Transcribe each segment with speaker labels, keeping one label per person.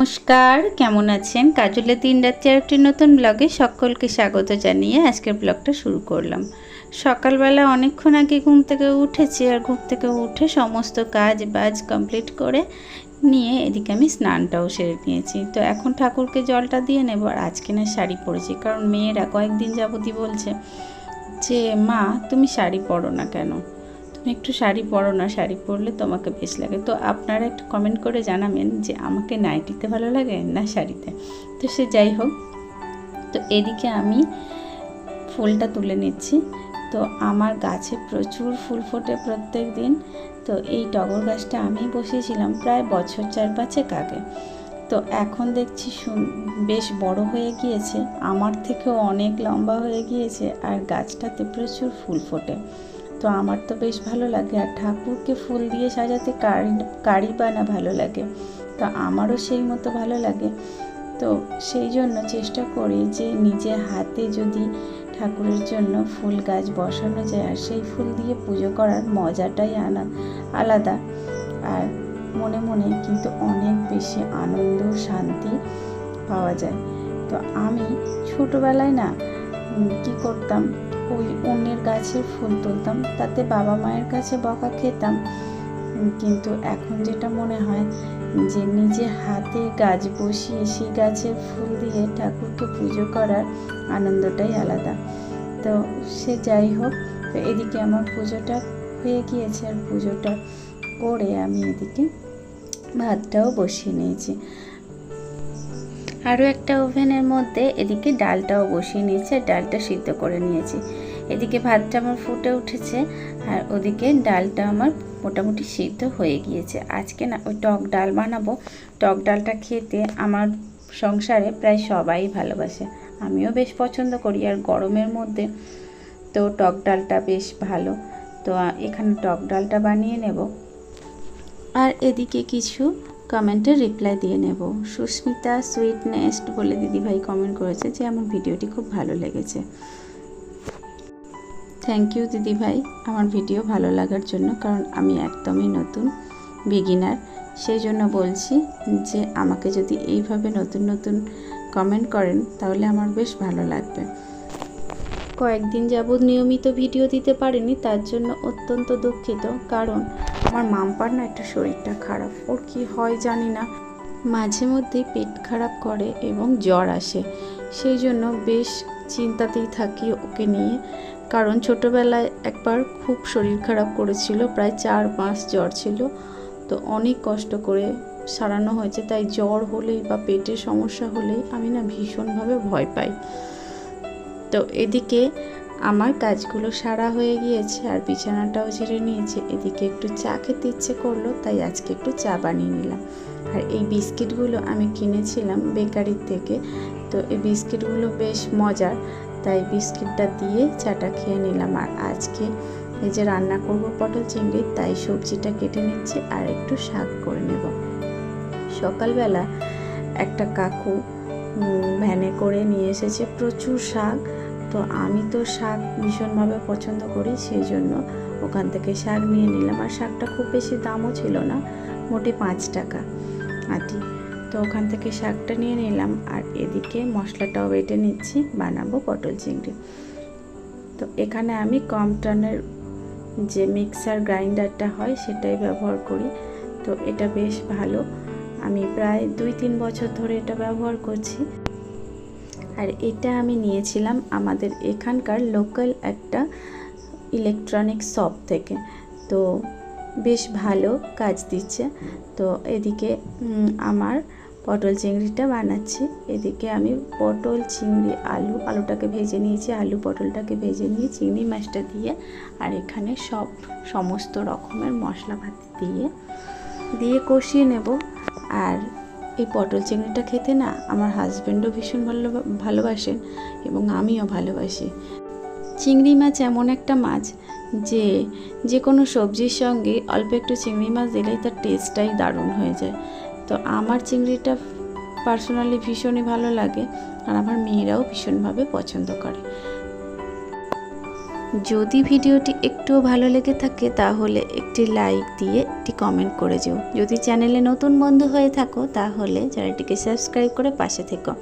Speaker 1: নমস্কার, কেমন আছেন? কাজলের দিন রাত্রি আর একটি নতুন ব্লগে সকলকে স্বাগত জানিয়ে আজকের ব্লগটা শুরু করলাম। সকালবেলা অনেকক্ষণ আগে ঘুম থেকে উঠেছি আর ঘুম থেকে উঠে সমস্ত কাজ বাজ কমপ্লিট করে নিয়ে এদিকে আমি স্নানটাও সেরে নিয়েছি। তো এখন ঠাকুরকে জলটা দিয়ে নেব আর আজকে না শাড়ি পরেছি, কারণ মেয়েরা কয়েকদিন যাবতই বলছে যে, মা, তুমি শাড়ি পরো না কেন? তুমি একটু শাড়ি পরো না, শাড়ি পরলে তোমাকে বেশ লাগে। তো আপনারা একটু কমেন্ট করে জানাবেন যে আমাকে নাইটিতে ভালো লাগে না শাড়িতে। তো সে যাই হোক, তো এদিকে আমি ফুলটা তুলে নিচ্ছি। তো আমার গাছে প্রচুর ফুল ফোটে প্রত্যেক দিন। তো এই টগর গাছটা আমি বসিয়েছিলাম প্রায় বছর চার পাঁচেক আগে। তো এখন দেখছি বেশ বড় হয়ে গিয়েছে। আমার থেকেও অনেক লম্বা হয়ে গিয়েছে আর গাছটাতে প্রচুর ফুল ফোটে। তো আমার তো বেশ ভালো লাগে। আর ঠাকুরকে ফুল দিয়ে সাজাতে কারি কারি বানা ভালো লাগে? তো আমারও সেই মতো ভালো লাগে। তো সেই জন্য চেষ্টা করি যে নিজে হাতে যদি ঠাকুরের জন্য ফুল গাছ বসানো যায়, আর সেই ফুল দিয়ে পুজো করার মজাটাই আনা, আলাদা। আর মনে মনে কিন্তু অনেক বেশি আনন্দ, শান্তি পাওয়া যায়। তো আমি ছোটোবেলায় না কি করতাম ওই অন্যের গাছের ফুল তুলতাম, তাতে বাবা মায়ের কাছে বকা খেতাম। কিন্তু এখন যেটা মনে হয় যে নিজে হাতে গাছ বসিয়ে সেই গাছের ফুল দিয়ে ঠাকুরকে পুজো করার আনন্দটাই আলাদা। তো সে যাই হোক, তো এদিকে আমার পুজোটা হয়ে গিয়েছে আর পুজোটা করে আমি এদিকে ভাতটাও বসিয়ে নিয়েছি। আরও একটা ওভেনের মধ্যে এদিকে ডালটাও বসিয়ে নিয়েছি, ডালটা সিদ্ধ করে নিয়েছি। এদিকে ভাতটা আমার ফুটে উঠেছে আর ওদিকে ডালটা আমার মোটামুটি সিদ্ধ হয়ে গিয়েছে। আজকে না, ওই টক ডাল বানাবো। টক ডালটা খেতে আমার সংসারে প্রায় সবাই ভালোবাসে। আমিও বেশ পছন্দ করি আর গরমের মধ্যে তো টক ডালটা বেশ ভালো। তো এখানে টক ডালটা বানিয়ে নেব। আর এদিকে কিছু কমেন্টের রিপ্লাই দিয়ে নেব। সুস্মিতা সুইট নেস্ট বলে দিদিভাই কমেন্ট করেছে যে আমার ভিডিওটি খুব ভালো লেগেছে। থ্যাংক ইউ দিদিভাই, আমার ভিডিও ভালো লাগার জন্য, কারণ আমি একদমই নতুন বিগিনার সেই জন্য বলছি যে আমাকে যদি এইভাবে নতুন নতুন কমেন্ট করেন, তাহলে আমার বেশ ভালো লাগবে। কয়েকদিন যাবৎ নিয়মিত ভিডিও দিতে পারিনি, তার জন্য অত্যন্ত দুঃখিত, কারণ আমার মাম্পার না একটা শরীরটা খারাপ। ওর কি হয় জানি না। মাঝে মধ্যেই পেট খারাপ করে এবং জ্বর আসে। সেই জন্য বেশ চিন্তাতেই থাকি ওকে নিয়ে। কারণ ছোটোবেলায় একবার খুব শরীর খারাপ করেছিল, প্রায় চার মাস জ্বর ছিল। তো অনেক কষ্ট করে সারানো হয়েছে। তাই জ্বর হলেই বা পেটের সমস্যা হলেই আমি না ভীষণভাবে ভয় পাই। তো এদিকে আমার কাজগুলো সারা হয়ে গিয়েছে আর বিছানাটাও ঝেড়ে নিয়েছে। এদিকে একটু চা খেতে ইচ্ছে করল, তাই আজকে একটু চা বানিয়ে নিলাম। আর এই বিস্কিটগুলো আমি কিনেছিলাম বেকারির থেকে। তো এই বিস্কিটগুলো বেশ মজার, তাই বিস্কিটটা দিয়ে চাটা খেয়ে নিলাম। আর আজকে এই যে রান্না করব পটল চিংড়ি, তাই সবজিটা কেটে নিচ্ছি আর একটু শাক করে নেব। সকালবেলা একটা কাকু ভ্যানে করে নিয়ে এসেছে প্রচুর শাক। তো আমি তো শাক ভীষণভাবে পছন্দ করি, সেই জন্য ওখান থেকে শাক নিয়ে নিলাম। আর শাকটা খুব বেশি দামও ছিল না, মোটে পাঁচ টাকা আটি। তো ওখান থেকে শাকটা নিয়ে নিলাম আর এদিকে মশলাটাও বেটে নিচ্ছি, বানাবো পটল চিংড়ি। তো এখানে আমি কম টনের যে মিক্সার গ্রাইন্ডারটা হয় সেটাই ব্যবহার করি। তো এটা বেশ ভালো। আমি প্রায় দুই তিন বছর ধরে এটা ব্যবহার করছি। আর এটা আমি নিয়েছিলাম আমাদের এখানকার লোকাল একটা ইলেকট্রনিক শপ থেকে। তো বেশ ভালো কাজ দিচ্ছে। তো এদিকে আমার পটল চিংড়িটা বানাচ্ছি। এদিকে আমি পটল, চিংড়ি, আলু, আলুটাকে ভেজে নিয়েছি। আলু পটলটাকে ভেজে নিয়ে চিংড়ি মাছটা দিয়ে আর এখানে সব সমস্ত রকমের মশলাপাতি দিয়ে দিয়ে কষিয়ে নেব। আর এই পটল চিংড়িটা খেতে না আমার হাজব্যান্ডও ভীষণ ভালো ভালোবাসেন এবং আমিও ভালোবাসি। চিংড়ি মাছ এমন একটা মাছ যে যে কোনো সবজির সঙ্গে অল্প একটু চিংড়ি মাছ দিলেই তার টেস্টটাই দারুণ হয়ে যায়। তো আমার চিংড়িটা পার্সোনালি ভীষণই ভালো লাগে আর আমার মেয়েরাও ভীষণভাবে পছন্দ করে। যদি ভিডিওটি একটুও ভালো লেগে থাকে, তাহলে একটি লাইক দিয়ে একটি কমেন্ট করে যেও। যদি চ্যানেলে নতুন বন্ধু হয়ে থাকো, তাহলে চ্যানেলটিকে সাবস্ক্রাইব করে পাশে থেকো।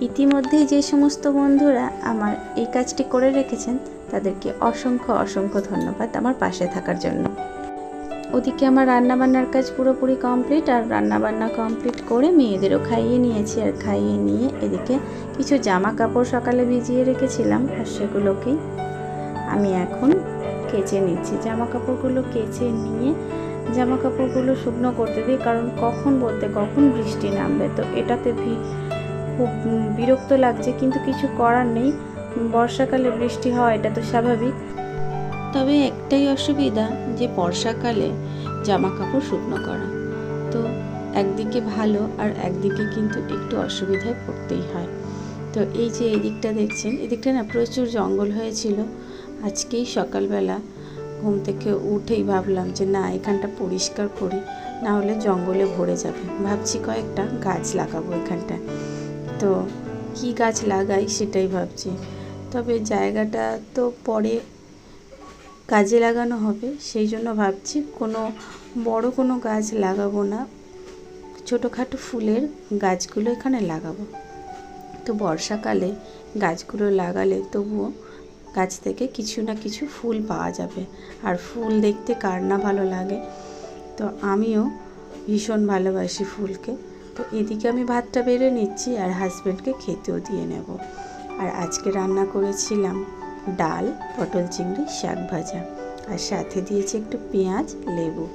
Speaker 1: ইতিমধ্যেই যে সমস্ত বন্ধুরা আমার এই কাজটি করে রেখেছেন, তাদেরকে অসংখ্য অসংখ্য ধন্যবাদ আমার পাশে থাকার জন্য। ওদিকে আমার রান্নাবান্নার কাজ পুরোপুরি কমপ্লিট, আর রান্নাবান্না কমপ্লিট করে মেয়েদেরও খাইয়ে নিয়েছি, আর খাইয়ে নিয়ে এদিকে কিছু জামা কাপড় সকালে ভিজিয়ে রেখেছিলাম, আর সেগুলোকেই আমি এখন কেচে নিচ্ছি। জামা কাপড়গুলো কেচে নিয়ে জামা কাপড়গুলো শুকনো করতে দিই, কারণ কখন বলতে কখন বৃষ্টি নামবে। তো এটাতে খুব বিরক্ত লাগছে, কিন্তু কিছু করার নেই। বর্ষাকালে বৃষ্টি হয় এটা তো স্বাভাবিক। তবে একটাই অসুবিধা যে বর্ষাকালে জামা কাপড় শুকনো করা। তো একদিকে ভালো আর একদিকে কিন্তু একটু অসুবিধায় পড়তেই হয়। তো এই যে এই দিকটা দেখছেন, এদিকটা না প্রচুর জঙ্গল হয়েছিল। আজকেই সকালবেলা ঘুম থেকে উঠেই ভাবলাম যে না, এখানটা পরিষ্কার করি না হলে জঙ্গলে ভরে যাবে। ভাবছি কয়েকটা গাছ লাগাবো এখানটায়। তো কি গাছ লাগাই সেটাই ভাবছি। তবে জায়গাটা তো পরে কাজে লাগানো হবে, সেই জন্য ভাবছি কোনো বড় কোনো গাছ লাগাবো না, ছোটোখাটো ফুলের গাছগুলো এখানে লাগাবো। তো বর্ষাকালে গাছগুলো লাগালে তবুও গাছ থেকে কিছু না কিছু ফুল পাওয়া যাবে। আর ফুল দেখতে কার না ভালো লাগে। তো আমিও ভীষণ ভালোবাসি ফুলকে। তো এদিকে আমি ভাতটা বেড়ে নিচ্ছি আর হাজব্যান্ডকে খেতেও দিয়ে নেব। আর আজকে রান্না করেছিলাম ডাল, পটল চিংড়ি, শাক ভাজা। আর সাথে দিয়েছি একটু পেঁয়াজ, লেবু।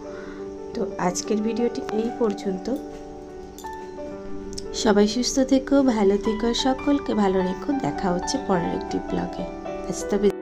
Speaker 1: তো আজকের ভিডিওটি এই পর্যন্ত। সবাই সুস্থ থেকো, ভালো থেকো, সকলকে ভালো রেখো। দেখা হচ্ছে পরের একটি ব্লগে আজ তবে